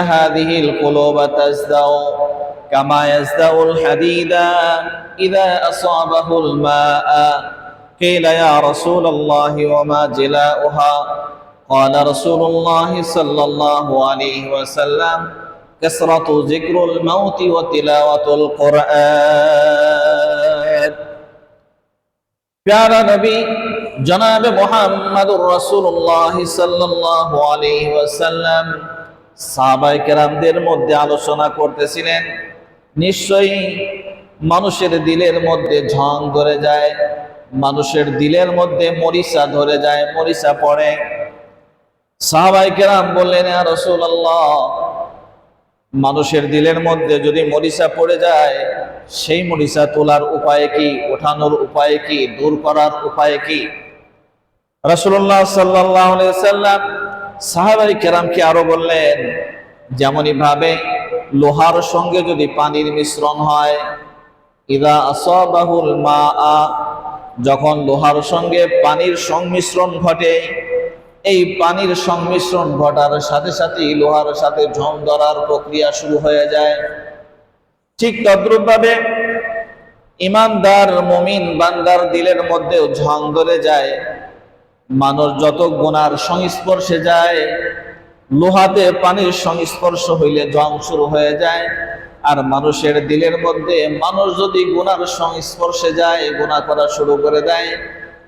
هذه القلوب تزدو كما يزدو الحديد إذا أصابه الماء. قيل يا رسول الله وما جلاؤها؟ قال رسول الله صلى الله عليه وسلم كسرة ذكر الموت وتلاوة القرآن. فعلنا نبي جناب محمد رسول الله صلى الله عليه وسلم সাহাবায়ে কেরামদের মধ্যে আলোচনা করতেছিলেন। নিশ্চয়ই মানুষের দিলের মধ্যে ঝং ধরে যায়, মানুষের দিলের মধ্যে মরিচা ধরে যায়, মরিচা পড়ে। সাহাবায়ে কেরাম বললেন রাসূলুল্লাহ, মানুষের দিলের মধ্যে যদি মরিচা পড়ে যায়, সেই মরিচা তোলার উপায় কি? ওঠানোর উপায় কি? দূর করার উপায় কি? রসুল্লাহ আলাইহি সাল্লাম সাহাবাই কেরামকে আরও বললেন, যেমনই ভাবে লোহার সঙ্গে যদি পানির মিশ্রণ হয় মা যখন লোহার সঙ্গে পানির সংমিশ্রণ ঘটে, এই পানির সংমিশ্রণ ঘটার সাথে সাথেই লোহার সাথে ঝং ধরার প্রক্রিয়া শুরু হয়ে যায়। ঠিক তদ্রুপভাবে ইমানদার মমিন বান্দার দিলের মধ্যেও ঝং ধরে যায়। মানুষ যত গুনার সংস্পর্শে যায়, লোহাতে পানির সংস্পর্শ হইলে জং শুরু হয়ে যায়। আর মানুষের দিলের মধ্যে মানুষ যদি গুনার সংস্পর্শে যায়, গুনাহ করা শুরু করে দেয়,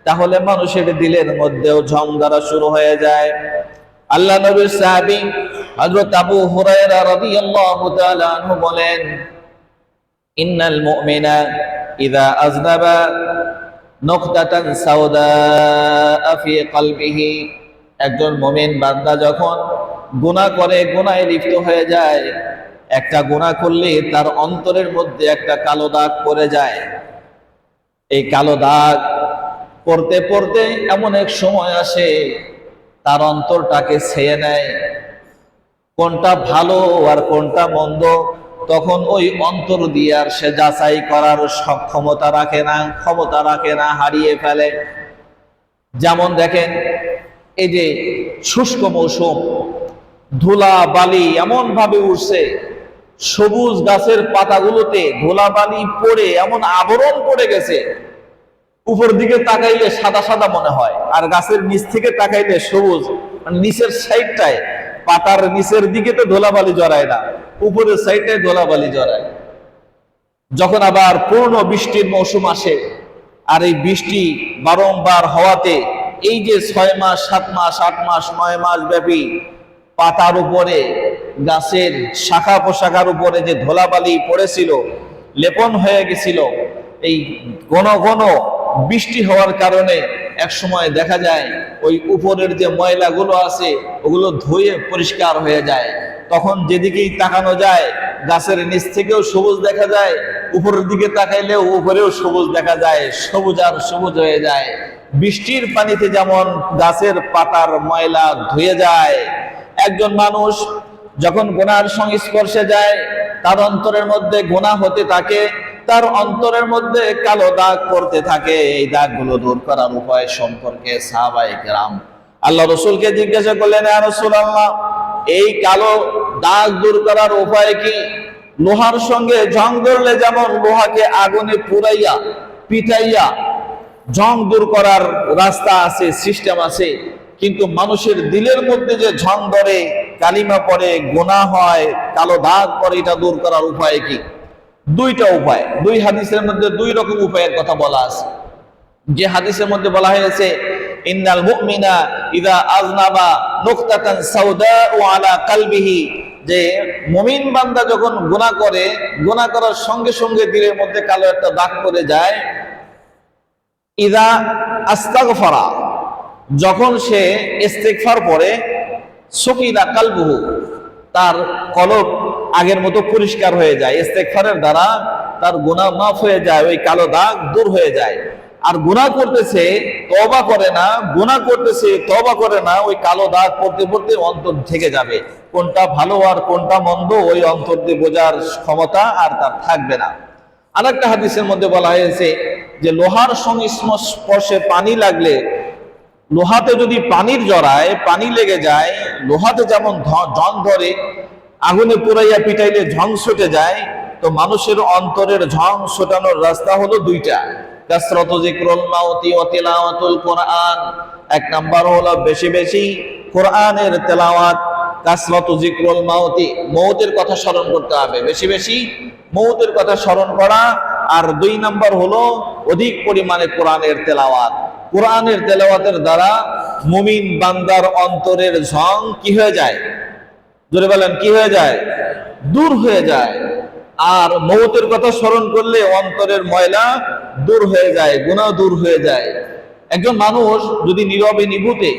তাহলে মানুষের দিলের মধ্যেও ঝং ধরা শুরু হয়ে যায়। আল্লাহ নবীর সাহাবী হযরত আবু হুরায়রা রাদিয়াল্লাহু তাআলা আনহু বলেন, ইন্নাল মুমিনা ইযা আযনাবা নুকতাতান সাওদা ফি কলবিহি। একজন মোমেন বান্দা যখন গুনাহ করে, গুনাহে লিপ্ত হয়ে যায়, একটা গুনাহ করলে তার অন্তরের মধ্যে একটা কালো দাগ পড়ে যায়। এই কালো দাগ পড়তে পড়তে এমন এক সময় আসে, তার অন্তরটাকে ছেয়ে নেয়। কোনটা ভালো আর কোনটা মন্দ তখন ওই অন্তর দিয়ে আর সে যাচাই করার সক্ষমতা রাখে না, ক্ষমতা রাখে না, হারিয়ে ফেলে। যেমন দেখেন, এই যে শুষ্ক মৌসুম, ধুলা বালি এমন ভাবে উঠছে সবুজ গাছের পাতাগুলোতে ধুলা বালি পড়ে এমন আবরণ পড়ে গেছে, উপর দিকে তাকাইলে সাদা সাদা মনে হয়, আর গাছের নিচ থেকে তাকাইলে সবুজ মানে নিচের সাইডটায় পাতার নিচের দিকে তো ধোলাবালি জড়ায় না, উপরের সাইডটায় ধোলাবালি জড়ায়। যখন আবার পূর্ণ বৃষ্টির মৌসুম আসে, আর এই বৃষ্টি বারংবার হওয়াতে এই যে ছয় মাস, সাত মাস, আট মাস, নয় মাস ব্যাপী পাতার উপরে, গাছের শাখা পোশাখার উপরে যে ধোলাবালি পড়েছিল, লেপন হয়ে গেছিল, এই ঘন ঘন বৃষ্টি হওয়ার কারণে এক সময় দেখা যায় ওই উপরের যে ময়লাগুলো আছে, ওগুলো ধুয়ে পরিষ্কার হয়ে যায়। তখন যেদিকেই তাকানো যায়, গাছের নিচ থেকেও সবুজ দেখা যায়, উপরের দিকে তাকাইলেও উপরেও সবুজ দেখা যায়, সবুজ আর সবুজ হয়ে যায়। বৃষ্টির পানিতে যেমন গাছের পাতার ময়লা ধুয়ে যায়, একজন মানুষ যখন গোনার সংস্পর্শে যায়, তার অন্তরের মধ্যে গোনা হতে থাকে তার অন্তরের মধ্যে কালো দাগ পড়তে থাকে। এই দাগগুলো দূর করার উপায় সম্পর্কে সাহাবাই গ্রাম আল্লাহ রসুলকে জিজ্ঞাসা করলেন রসুল আল্লাহ এই কালো দাগ দূর করার উপায় কি? লোহার সঙ্গে জং ধরলে যেমন লোহাকে আগুনে পুরাইয়া পিটাইয়া জং দূর করার রাস্তা আছে, সিস্টেম আছে, কিন্তু মানুষের দিলের মধ্যে যে ঝং ধরে, কালিমা পড়ে গোনা হয়, কালো দাগ পরে এটা দূর করার উপায় কি? দুইটা উপায়। দুই হাদিসের মধ্যে দুই রকম উপায়ের কথা বলা আছে। যে হাদিসের মধ্যে বলা হয়েছে, ইন্নাল মুমিনা ইদা আজনাবা নুকতাতান সাউদা ও আলা কালবিহি। যে মুমিন বান্দা যখন গুনাহ করে, গুনাহ করার সঙ্গে সঙ্গে দিলের মধ্যে কালো একটা দাগ পড়ে যায়। ইদা আস্তাগফারা, যখন সে ইস্তেগফার পড়ে সকিনা কালবুহু, তার কলব আগের মতো পরিষ্কার হয়ে যায়। ইস্তেগফারের দ্বারা তার গুনাহ মাফ হয়ে যায়, ওই কালো দাগ দূর হয়ে যায়। আর গুনাহ করতেছে তবা করে না, গুনাহ করতেছে তবা করে না, ওই কালো দাগ পড়তে পড়তে অন্তর থেকে যাবে। কোনটা ভালো আর কোনটা মন্দ, ওই অন্তর দিয়ে বোঝার ক্ষমতা আর তার থাকবে না। আরেকটা হাদিসের মধ্যে বলা হয়েছে যে, লোহার সংস্পর্শে পানি লাগলে, লোহাতে যদি পানির জড়ায়, পানি লেগে যায়, লোহাতে যেমন জন ধরে আগুনে পুরাইয়া পিটাইলে ঝং ছুটে যায়, তো মানুষের অন্তরের ঝং ছোটানোর রাস্তা হলো দুইটা। কাসরত জিক্রুল মাউতি ও তিলাওয়াতুল কোরআন। এক নাম্বার হলো বেশি বেশি কোরআনের তেলাওয়াত, কাসরত জিক্রুল মাউতি, মৌতের কথা স্মরণ করতে হবে। বেশি বেশি মৌতের কথা স্মরণ করা, আর দুই নাম্বার হলো অধিক পরিমাণে কোরআনের তেলাওয়াত। কোরআনের তেলাওয়াতের দ্বারা মুমিন বান্দার অন্তরের ঝং কি হয়ে যায়? জোরে বলেন, কি হয়ে যায়? দূর হয়ে যায়। আর মৌতের কথা স্মরণ করলে অন্তরের ময়লা দূর হয়ে যায় গুণা দূর হয়ে যায়। একজন মানুষ যদি নীরবে নিভূতে